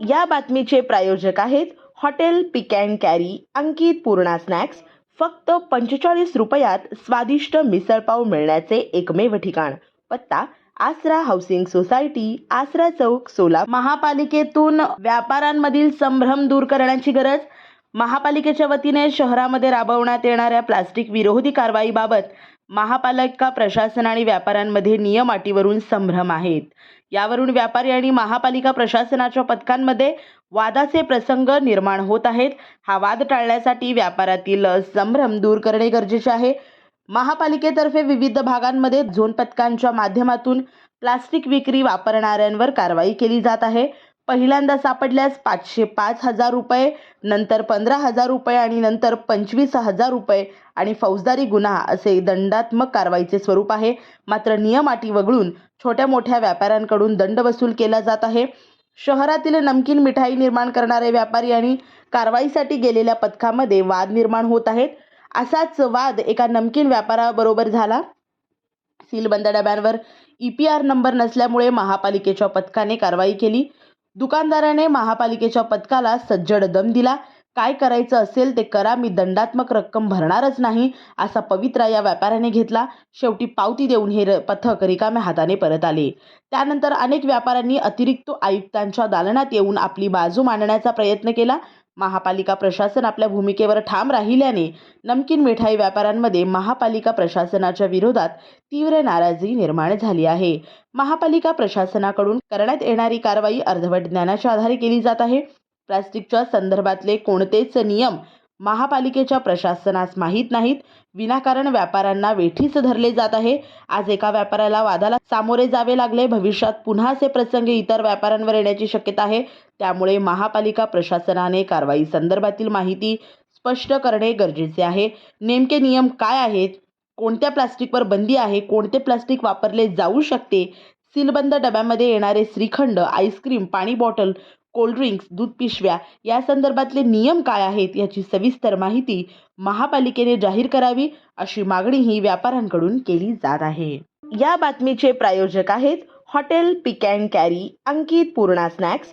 या बातमीचे प्रायोजक आहेत hotel pick and carry Ankit Purna snacks. फक्त पंचेचाळीस रुपयात स्वादिष्ट मिसळपाव मिळण्याचे एकमेव ठिकाण. पत्ता आसरा हाऊसिंग सोसायटी आसरा चौक सोला महापालिकेतून व्यापाऱ्यांमधील संभ्रम दूर करण्याची गरज महापालिकेच्या वतीने शहरामध्ये राबवण्यात येणाऱ्या प्लास्टिक विरोधी कारवाईबाबत महापालिका प्रशासन आणि व्यापाऱ्यांमध्ये नियम अटीवरून संभ्रम आहेत. यावरून व्यापारी आणि महापालिका प्रशासनाच्या पथकांमध्ये वादाचे प्रसंग निर्माण होत आहेत. हा वाद टाळण्यासाठी व्यापारातील संभ्रम दूर करणे गरजेचे आहे. महापालिकेतर्फे विविध भागांमध्ये झोन पथकांच्या माध्यमातून प्लास्टिक विक्री वापरणाऱ्यांवर कारवाई केली जात आहे. पहिल्यांदा सापडल्यास पाचशे पाच हजार रुपये नंतर पंधरा हजार रुपये आणि नंतर पंचवीस हजार रुपये आणि फौजदारी गुन्हा असे दंडात्मक कारवाईचे स्वरूप आहे. मात्र नियम अटी वगळून छोट्या मोठ्या व्यापाऱ्यांकडून दंड वसूल केला जात आहे. शहरातील नमकीन मिठाई निर्माण करणारे व्यापारी आणि कारवाईसाठी गेलेल्या पथकामध्ये वाद निर्माण होत आहेत. असाच वाद एका नमकीन व्यापाराबरोबर झाला. सीलबंद डब्यांवर ई पी आर नंबर नसल्यामुळे महापालिकेच्या पथकाने कारवाई केली. दुकानदाराने महापालिकेच्या पथकाला सज्जड दम दिला. काय करायचं असेल ते करा मी दंडात्मक रक्कम भरणारच नाही असा पवित्रा या व्यापाऱ्याने घेतला. शेवटी पावती देऊन हे र- पथक रिकाम्या हाताने परत आले. त्यानंतर अनेक व्यापाऱ्यांनी अतिरिक्त आयुक्तांच्या दालनात येऊन आपली बाजू मांडण्याचा प्रयत्न केला. महापालिका प्रशासन आपल्या भूमिकेवर ठाम राहिल्याने नमकीन मिठाई व्यापाऱ्यांमध्ये महापालिका प्रशासनाच्या विरोधात तीव्र नाराजी निर्माण झाली आहे. महापालिका प्रशासनाकडून करण्यात येणारी कारवाई अर्धवट ज्ञानाच्या आधारे केली जात आहे. प्लास्टिकच्या संदर्भातले कोणतेच नियम महापालिकेच्या प्रशासनास माहीत नाहीत. विनाकारण व्यापाऱ्यांना वेठीस धरले जात आहे. आज एका व्यापाऱ्याला वादाला सामोरे जावे लागले. भविष्यात पुन्हा असे प्रसंग इतर व्यापाऱ्यांवर येण्याची शक्यता आहे. त्यामुळे महापालिका प्रशासनाने कारवाई संदर्भातील माहिती स्पष्ट करणे गरजेचे आहे. नेमके नियम काय आहेत? कोणत्या प्लास्टिकवर बंदी आहे? कोणते प्लास्टिक वापरले जाऊ शकते? सीलबंद डब्यामध्ये येणारे श्रीखंड आईस्क्रीम पाणी बॉटल कोल्ड्रिंक्स दूध पिशव्या या संदर्भातले नियम काय आहेत याची सविस्तर माहिती महापालिकेने जाहीर करावी अशी मागणीही व्यापाऱ्यांकडून केली जात आहे. या बातमीचे प्रायोजक आहेत hotel pick and carry Ankit Purna snacks